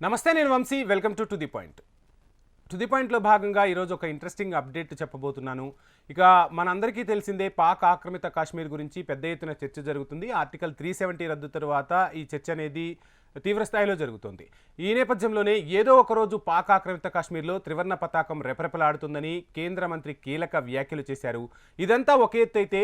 నమస్తే నేను Vamshi. Welcome to to the point. To the పాయింట్లో భాగంగా ఈరోజు ఒక ఇంట్రెస్టింగ్ అప్డేట్ చెప్పబోతున్నాను. ఇక మనందరికీ తెలిసిందే పాక్ ఆక్రమిత కాశ్మీర్ గురించి పెద్ద ఎత్తున చర్చ జరుగుతుంది. ఆర్టికల్ త్రీ సెవెంటీ రద్దు తరువాత ఈ చర్చ అనేది తీవ్రస్థాయిలో జరుగుతోంది. ఈ నేపథ్యంలోనే ఏదో ఒకరోజు పాక్ ఆక్రమిత కాశ్మీర్లో త్రివర్ణ పతాకం రెపరెపలాడుతుందని కేంద్ర మంత్రి కీలక వ్యాఖ్యలు చేశారు. ఇదంతా ఒక ఎత్తు అయితే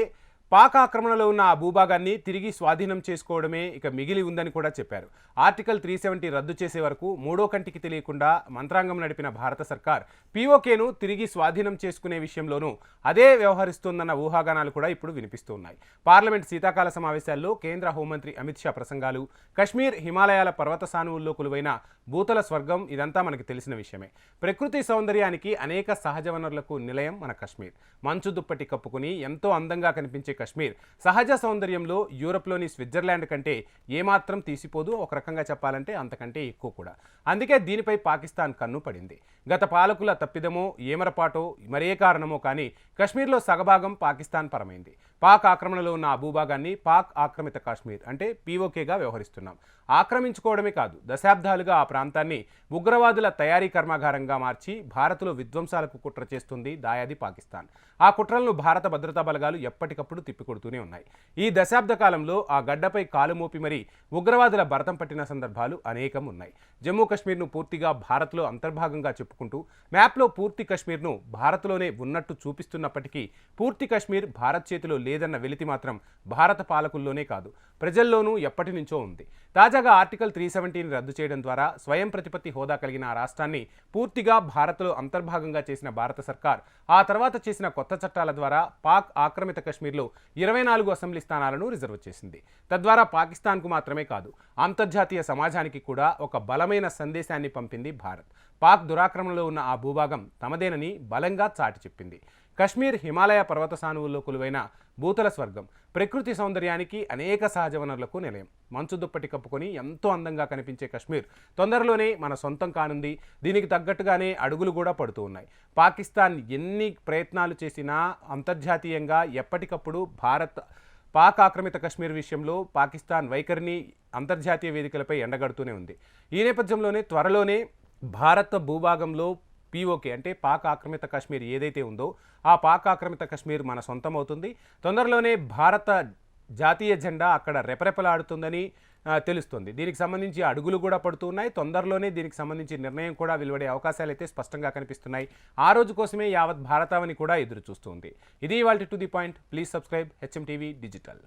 పాక్ ఆక్రమణలో ఉన్న ఆ భూభాగాన్ని తిరిగి స్వాధీనం చేసుకోవడమే ఇక మిగిలి ఉందని కూడా చెప్పారు. ఆర్టికల్ త్రీ సెవెంటీ రద్దు చేసే వరకు మూడో కంటికి తెలియకుండా మంత్రాంగం నడిపిన భారత సర్కార్ పీఓకేను తిరిగి స్వాధీనం చేసుకునే విషయంలోనూ అదే వ్యవహరిస్తోందన్న ఊహాగానాలు కూడా ఇప్పుడు వినిపిస్తున్నాయి. పార్లమెంట్ శీతాకాల సమావేశాల్లో కేంద్ర హోంమంత్రి అమిత్ షా ప్రసంగాలు కశ్మీర్ హిమాలయాల పర్వత సానువుల్లో కొలువైన భూతల స్వర్గం ఇదంతా మనకు తెలిసిన విషయమే. ప్రకృతి సౌందర్యానికి అనేక సహజ వనరులకు నిలయం మన కశ్మీర్. మంచు దుప్పటి కప్పుకుని ఎంతో అందంగా కనిపించే కశ్మీర్. సహజ సౌందర్యంలో యూరప్లోని స్విట్జర్లాండ్ కంటే ఏమాత్రం తీసిపోదు ఒక రకంగా చెప్పాలంటే అంతకంటే ఎక్కువ కూడా. అందుకే దీనిపై పాకిస్తాన్ కన్ను పడింది. గత పాలకుల తప్పిదమో ఏమరపాటో మరే కారణమో కానీ కశ్మీర్లో సగభాగం పాకిస్తాన్ పరమైంది. పాక్ ఆక్రమణలో ఉన్న ఆ భూభాగాన్ని పాక్ ఆక్రమిత కాశ్మీర్ అంటే పీఓకేగా వ్యవహరిస్తున్నాం. ఆక్రమించుకోవడమే కాదు దశాబ్దాలుగా ఆ ప్రాంతాన్ని ఉగ్రవాదుల తయారీ కర్మాగారంగా మార్చి భారత్లో విధ్వంసాలకు కుట్ర చేస్తుంది దాయాది పాకిస్తాన్. ఆ కుట్రలను భారత భద్రతా బలగాలు ఎప్పటికప్పుడు తిప్పికొడుతూనే ఉన్నాయి. ఈ దశాబ్ద కాలంలో ఆ గడ్డపై కాలు మోపి మరీ ఉగ్రవాదుల భరతం పట్టిన సందర్భాలు అనేకం ఉన్నాయి. జమ్మూ కాశ్మీర్ను పూర్తిగా భారత్లో అంతర్భాగంగా చెప్పుకుంటూ మ్యాప్లో పూర్తి కాశ్మీర్ను భారత్లోనే ఉన్నట్టు చూపిస్తున్నప్పటికీ పూర్తి కాశ్మీర్ భారత్ చేతిలో లేదన్న వెలితి మాత్రం భారత పాలకుల్లోనే కాదు ప్రజల్లోనూ ఎప్పటి నుంచో ఉంది. తాజాగా ఆర్టికల్ త్రీ సెవెంటీని రద్దు చేయడం ద్వారా స్వయం ప్రతిపత్తి హోదా కలిగిన ఆ రాష్ట్రాన్ని పూర్తిగా భారత్లో అంతర్భాగంగా చేసిన భారత సర్కార్ ఆ తర్వాత చేసిన కొత్త చట్టాల ద్వారా పాక్ ఆక్రమిత కశ్మీర్లో ఇరవై నాలుగు అసెంబ్లీ స్థానాలను రిజర్వ్ చేసింది. తద్వారా పాకిస్తాన్కు మాత్రమే కాదు అంతర్జాతీయ సమాజానికి కూడా ఒక బలమైన సందేశాన్ని పంపింది భారత్. పాక్ దురాక్రమణలో ఉన్న ఆ భూభాగం తమదేనని బలంగా చాటి చెప్పింది. కశ్మీర్ హిమాలయ పర్వత సానువుల్లో కొలువైన భూతల స్వర్గం ప్రకృతి సౌందర్యానికి అనేక సహజ వనరులకు నిలయం. మంచు దుప్పటి కప్పుకొని ఎంతో అందంగా కనిపించే కశ్మీర్ తొందరలోనే మన సొంతం కానుంది. దీనికి తగ్గట్టుగానే అడుగులు కూడా పడుతూ ఉన్నాయి. పాకిస్తాన్ ఎన్ని ప్రయత్నాలు చేసినా అంతర్జాతీయంగా ఎప్పటికప్పుడు భారత్ పాక్ ఆక్రమిత కశ్మీర్ విషయంలో పాకిస్తాన్ వైఖరిని అంతర్జాతీయ వేదికలపై ఎండగడుతూనే ఉంది. ఈ నేపథ్యంలోనే త్వరలోనే భారత భూభాగంలో పీఓకే అంటే పాక్ ఆక్రమిత కాశ్మీర్ ఏదైతే ఉందో ఆ పాక్ ఆక్రమిత కాశ్మీర్ మన సొంతం అవుతుంది తొందరలోనే భారత జాతీయ జెండా అక్కడ రెపరెపలాడుతుందని తెలుస్తుంది. దీనికి సంబంధించి అడుగులు కూడా పడుతున్నాయి తొందరలోనే దీనికి సంబంధించి నిర్ణయం కూడా వెలువడే అవకాశాలు అయితే స్పష్టంగా కనిపిస్తున్నాయి. ఆ రోజు కోసమే యావత్ భారతావని కూడా ఎదురు చూస్తుంది ఇది వాళ్ళ to the point. Please subscribe HM TV digital.